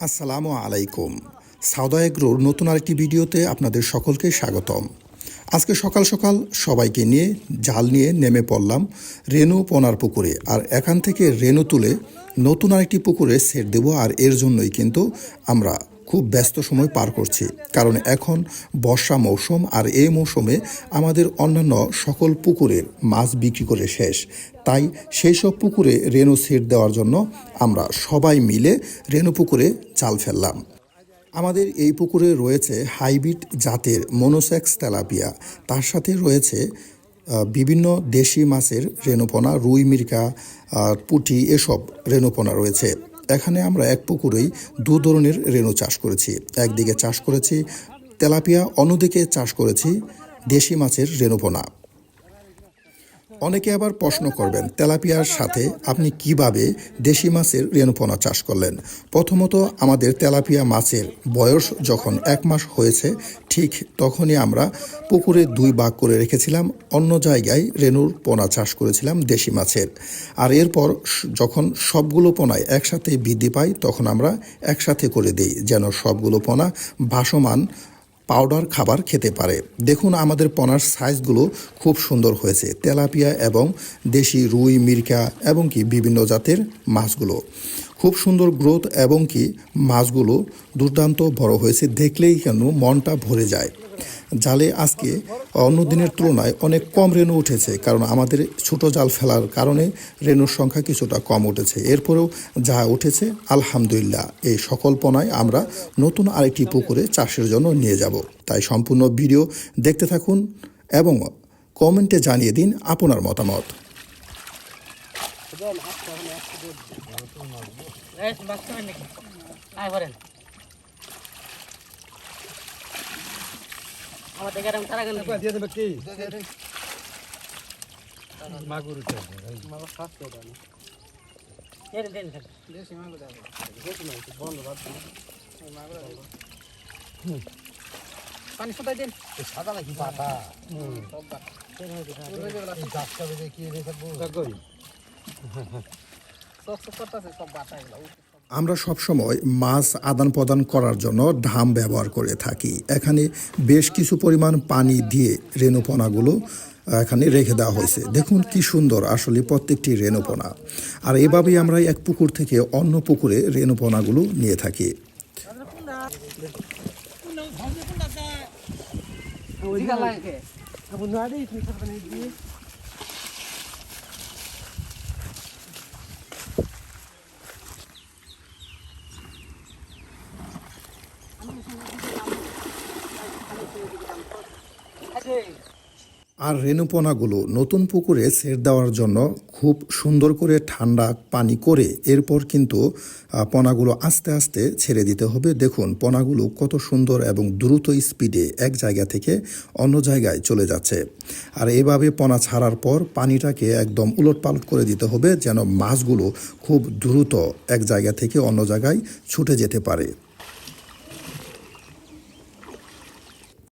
আসসালামু আলাইকুম। সাউদা এগ্রোর নতুন আরেকটি ভিডিওতে আপনাদের সকলকে স্বাগতম। আজকে সকাল সকাল সবাইকে নিয়ে জাল নিয়ে নেমে পড়লাম রেনু পোনার পুকুরে আর এখান থেকে রেনু তুলে নতুন আরেকটি পুকুরে সেট দেব আর এর জন্যই কিন্তু আমরা খুব ব্যস্ত সময় পার করছি। কারণ এখন বর্ষা মৌসুম আর এই মৌসুমে আমাদের অন্যান্য সকল পুকুরের মাছ বিক্রি করে শেষ। তাই সেই সব পুকুরে রেনু সেট দেওয়ার জন্য আমরা সবাই মিলে রেনু পুকুরে জাল ফেললাম। আমাদের এই পুকুরে রয়েছে হাইব্রিড জাতের মনোসেক্স তেলাপিয়া। তার সাথে রয়েছে বিভিন্ন দেশি মাছের রেণুপনা, রুই মির্কা পুঁটি, এসব রেণুপনা রয়েছে। এখানে আমরা এক পুকুরেই দু ধরনের রেণু চাষ করেছি। একদিকে চাষ করেছি তেলাপিয়া, অন্যদিকে চাষ করেছি দেশি মাছের রেণুপনা। অনেকে আবার প্রশ্ন করবেন, তেলাপিয়ার সাথে আপনি কীভাবে দেশি মাছের রেণুপনা চাষ করলেন? প্রথমত আমাদের তেলাপিয়া মাছের বয়স যখন এক মাস হয়েছে, ঠিক তখনই আমরা পুকুরে দুই ভাগ করে রেখেছিলাম, অন্য জায়গায় রেণুর পোনা চাষ করেছিলাম দেশি মাছের। আর এরপর যখন সবগুলো পোনায় একসাথে বৃদ্ধি পায়, তখন আমরা একসাথে করে দিই, যেন সবগুলো পোনা ভাসমান পাউডার খাবার খেতে পারে। দেখুন আমাদের পনার সাইজগুলো খুব সুন্দর হয়েছে। তেলাপিয়া এবং দেশি রুই মির্কা এবং কি বিভিন্ন জাতের মাছগুলো। খুব সুন্দর গ্রোথ এবং কি মাছগুলো দুর্দান্ত বড় হয়েছে। দেখলেই কেন মনটা ভরে যায়। জালে আজকে অন্য দিনের তুলনায় অনেক কম রেণু উঠেছে, কারণ আমাদের ছোট জাল ফেলার কারণে রেণুর সংখ্যা কিছুটা কম উঠেছে। এরপরেও যা উঠেছে, আলহামদুলিল্লাহ, এই সকল পনায় আমরা নতুন আরেকটি পুকুরে চাষের জন্য নিয়ে যাব। তাই সম্পূর্ণ ভিডিও দেখতে থাকুন এবং কমেন্টে জানিয়ে দিন আপনার মতামত। করেন আয় আমাদের গ্রাম তারা গেল দিয়ে দেবে কি? মাগুর দেন দেন দেন। পানি সবাই দেন। সাদা নাকি পাতা গাছটা রেখে থাকব সব সব করতেছে সব বাতা এগুলো। আমরা সবসময় মাছ আদান প্রদান করার জন্য ঢাম ব্যবহার করে থাকি। এখানে বেশ কিছু পরিমাণ পানি দিয়ে রেণুপনাগুলো এখানে রেখে দেওয়া হয়েছে। দেখুন কি সুন্দর আসলে প্রত্যেকটি রেণুপনা। আর এভাবেই আমরা এক পুকুর থেকে অন্য পুকুরে রেণুপনাগুলো নিয়ে থাকি। আর রেণুপনাগুলো নতুন পুকুরে সেট দেওয়ার জন্য খুব সুন্দর করে ঠান্ডা পানি করে এরপর কিন্তু পনাগুলো আস্তে আস্তে ছেড়ে দিতে হবে। দেখুন, পনাগুলো কত সুন্দর এবং দ্রুত স্পিডে এক জায়গা থেকে অন্য জায়গায় চলে যাচ্ছে। আর এভাবে পনা ছাড়ার পর পানিটাকে একদম উলট পালট করে দিতে হবে যেন মাছগুলো খুব দ্রুত এক জায়গা থেকে অন্য জায়গায় ছুটে যেতে পারে।